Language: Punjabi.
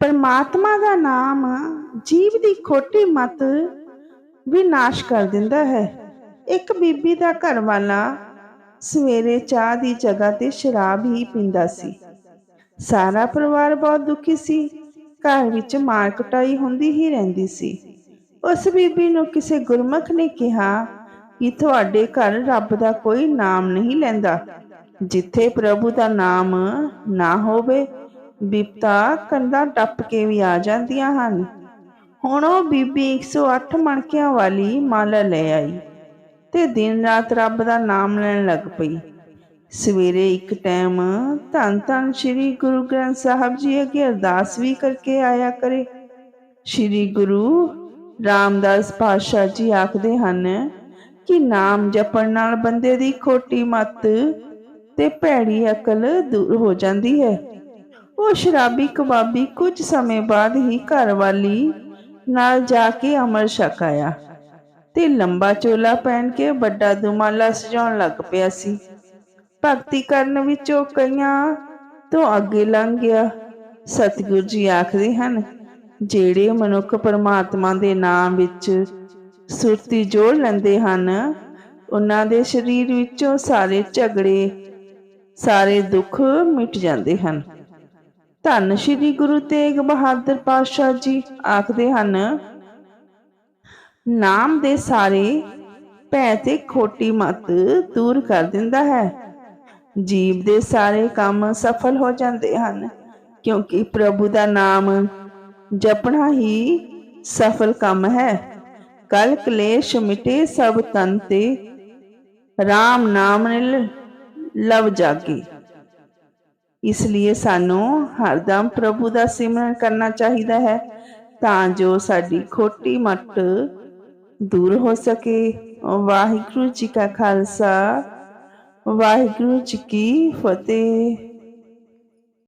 ਪਰਮਾਤਮਾ ਦਾ ਨਾਮ ਜੀਵ ਦੀ ਖੋਟੀ ਮਤ ਵਿਨਾਸ਼ ਕਰ ਦਿੰਦਾ ਹੈ। ਇੱਕ ਬੀਬੀ ਦਾ ਘਰ ਵਾਲਾ ਸਵੇਰੇ ਚਾਹ ਦੀ ਜਗ੍ਹਾ ਤੇ ਸ਼ਰਾਬ ਹੀ ਪੀਂਦਾ ਸੀ। ਸਾਰਾ ਪਰਿਵਾਰ ਬਹੁਤ ਦੁਖੀ ਸੀ। ਘਰ ਵਿੱਚ ਮਾਰ ਕੁਟਾਈ ਹੁੰਦੀ ਹੀ ਰਹਿੰਦੀ ਸੀ। ਉਸ ਬੀਬੀ ਨੂੰ ਕਿਸੇ ਗੁਰਮੁਖ ਨੇ ਕਿਹਾ ਕਿ ਤੁਹਾਡੇ ਘਰ ਰੱਬ ਦਾ ਕੋਈ ਨਾਮ ਨਹੀਂ ਲੈਂਦਾ। ਜਿੱਥੇ ਪ੍ਰਭੂ ਦਾ ਨਾਮ ਨਾ ਹੋਵੇ ਬਿਪਤਾ ਕੰਧਾਂ ਟੱਪ ਕੇ ਵੀ ਆ ਜਾਂਦੀਆਂ ਹਨ। ਹੁਣ ਉਹ ਬੀਬੀ 108 ਮਣਕਿਆਂ ਵਾਲੀ ਮਾਲਾ ਲੈ ਆਈ ਤੇ ਦਿਨ ਰਾਤ ਰੱਬ ਦਾ ਨਾਮ ਲੈਣ ਲੱਗ ਪਈ। ਸਵੇਰੇ ਇੱਕ ਟਾਈਮ ਧੰਨ ਧੰਨ ਸ੍ਰੀ ਗੁਰੂ ਗ੍ਰੰਥ ਸਾਹਿਬ ਜੀ ਅੱਗੇ ਅਰਦਾਸ ਵੀ ਕਰਕੇ ਆਇਆ ਕਰੇ। ਸ੍ਰੀ ਗੁਰੂ ਰਾਮਦਾਸ ਪਾਤਸ਼ਾਹ ਜੀ ਆਖਦੇ ਹਨ ਕਿ ਨਾਮ ਜਪਣ ਨਾਲ ਬੰਦੇ ਦੀ ਖੋਟੀ ਮੱਤ ਤੇ ਭੈੜੀ ਅਕਲ ਦੂਰ ਹੋ ਜਾਂਦੀ ਹੈ। ਉਹ ਸ਼ਰਾਬੀ ਕਬਾਬੀ ਕੁਝ ਸਮੇਂ ਬਾਅਦ ਹੀ ਘਰ ਵਾਲੀ ਨਾਲ ਜਾ ਕੇ ਅਮਰ ਛਕ ਆਇਆ ਤੇ ਲੰਬਾ ਚੋਲਾ ਪਹਿਨ ਕੇ ਵੱਡਾ ਦੁਮਾਲਾ ਸਜਾਉਣ ਲੱਗ ਪਿਆ ਸੀ। ਭਗਤੀ ਕਰਨ ਵਿੱਚ ਉਹ ਕਈਆਂ ਤੋਂ ਅੱਗੇ ਲੰਘ ਗਿਆ। ਸਤਿਗੁਰੂ ਜੀ ਆਖਦੇ ਹਨ, ਜਿਹੜੇ ਮਨੁੱਖ ਪਰਮਾਤਮਾ ਦੇ ਨਾਮ ਵਿੱਚ ਸੁਰਤੀ ਜੋੜ ਲੈਂਦੇ ਹਨ, ਉਹਨਾਂ ਦੇ ਸਰੀਰ ਵਿੱਚੋਂ ਸਾਰੇ ਝਗੜੇ, ਸਾਰੇ ਦੁੱਖ ਮਿਟ ਜਾਂਦੇ ਹਨ। ਧੰਨ ਸ਼੍ਰੀ ਗੁਰੂ ਤੇਗ ਬਹਾਦਰ ਪਾਤਸ਼ਾਹ ਜੀ ਆਖਦੇ ਹਨ, ਨਾਮ ਦੇ ਸਾਰੇ ਭੈ ਤੇ ਖੋਟੀ ਮਤ ਦੂਰ ਕਰ ਦਿੰਦਾ ਹੈ। ਜੀਵ ਦੇ ਸਾਰੇ ਕੰਮ ਸਫਲ ਹੋ ਜਾਂਦੇ ਹਨ, ਕਿਉਂਕਿ ਪ੍ਰਭੂ ਦਾ ਨਾਮ ਜਪਣਾ ਹੀ ਸਫਲ ਕੰਮ ਹੈ। ਕਲ ਕਲੇਸ਼ ਮਿਟੇ ਸਭ ਤਨ ਤੇ RAM ਨਾਮ ਨਿਲ ਲਵ ਜਾਗੀ। ਇਸ ਲਈ ਸਾਨੂੰ ਹਰਦਮ ਪ੍ਰਭੂ ਦਾ ਸਿਮਰਨ ਕਰਨਾ ਚਾਹੀਦਾ ਹੈ ਤਾਂ ਜੋ ਸਾਡੀ ਖੋਟੀ ਮੱਟ ਦੂਰ ਹੋ ਸਕੇ। ਵਾਹਿਗੁਰੂ ਜੀ ਕਾ ਖਾਲਸਾ, ਵਾਹਿਗੁਰੂ ਜੀ ਕੀ ਫਤਿਹ।